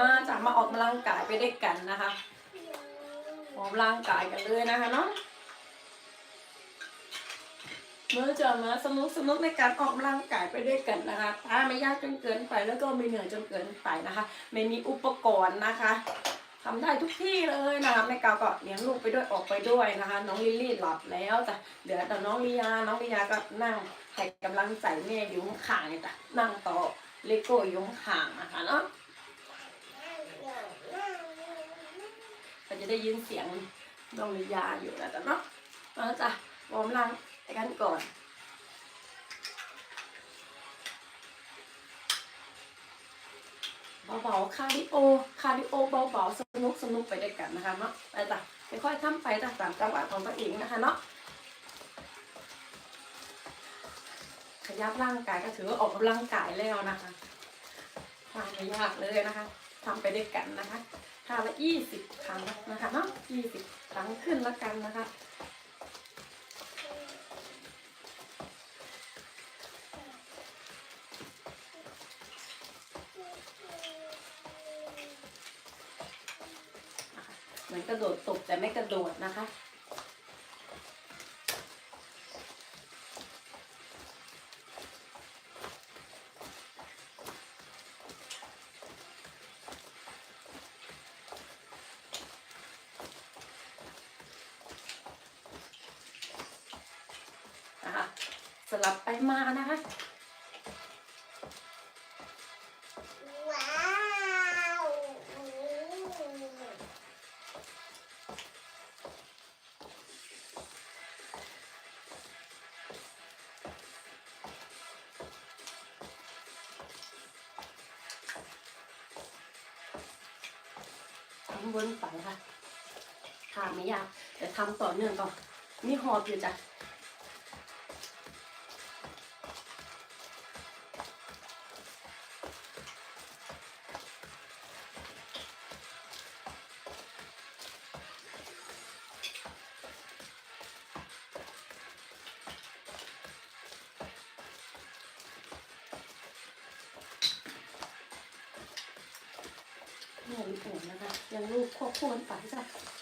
มาจะมาออกกำลังกายไปด้วยกันนะคะออกกำลังกายกันเลยนะคะเนาะเมื่อจะมาสนุกสนุกในการออกกำลังกายไปด้วยกันนะคะถ้าไม่ยากจนเกินไปแล้วก็ไม่เหนื่อยจนเกินไปนะคะ ไม่มีอุปกรณ์นะคะทำได้ทุกที่เลยนะคะแม่กาวก็เลี้ยงลูกไปด้วยออกไปด้วยนะคะ น้องลิลลี่หลับแล้วจ้ะเหลือแต่น้องลียาน้องลียาก็นั่งให้กำลังใจแม่อยู่ข้างๆเนี่ยจ้ะนั่งต่อเลโก้อยู่ข้างนะคะเนาะ ก็จะได้ยินเสียงน้องลิยาอยู่แล้วจ้ะเนาะมาจ้ะวอร์มร่างกันก่อนเบาๆคาร์ดิโอ คาร์ดิโอเบาๆสนุกสนุกไปด้วยกันนะคะเนาะไปจ้ะค่อยๆทำไปจ้ะตามจังหวะของตัวเองนะคะเนาะขยับร่างกายก็ถือว่าออกกำลังกายแล้วนะคะทำไม่ยากเลยนะคะทำไปด้วยกันนะคะ ท่าละยี่สิบครั้งนะคะเนาะยี่สิบครั้งขึ้นแล้วกันนะคะเหมือนกระโดดตกแต่ไม่กระโดดนะคะส ลับไปมานะคะว้าวทำวนไปค่ะทำไม่ยากแต่ทำต่อเนื่องก่อนมีหอบอยู่จ้ะ นี่ยมีผลนะคะยังลูกควบคู่กันไปจ้ะ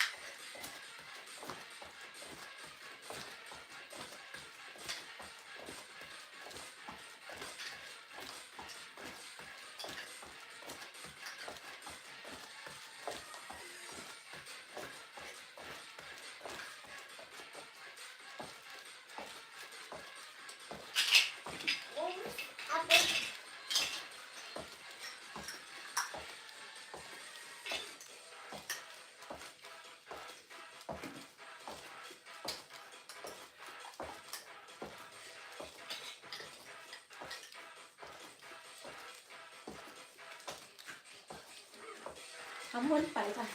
้ำวนไปจ้ะ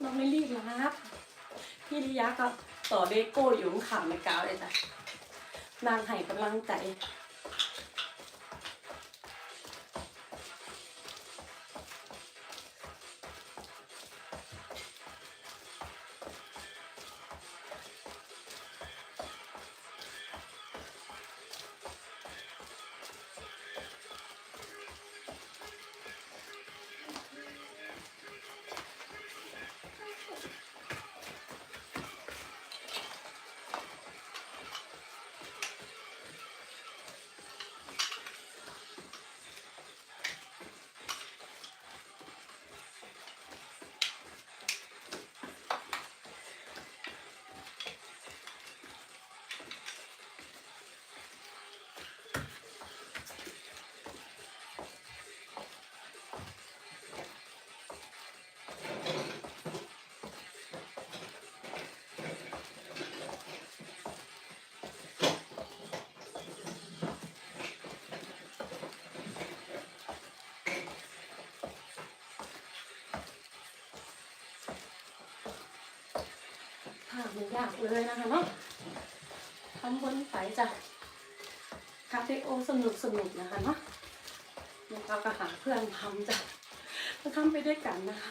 เราไม่รีบนะครับ พี่ลิยาก็ต่อเบโก้อยู่ข้างในกาวเลยจ้ะนางให้กำลังใจ ทางมันยากเลยนะคะเนาะทำบนไฟจ้ะคาเฟโอสนุกสนุกนะคะเนาะแล้วเราก็หาเพื่อนทำจ้ะเราทำไปด้วยกันนะคะ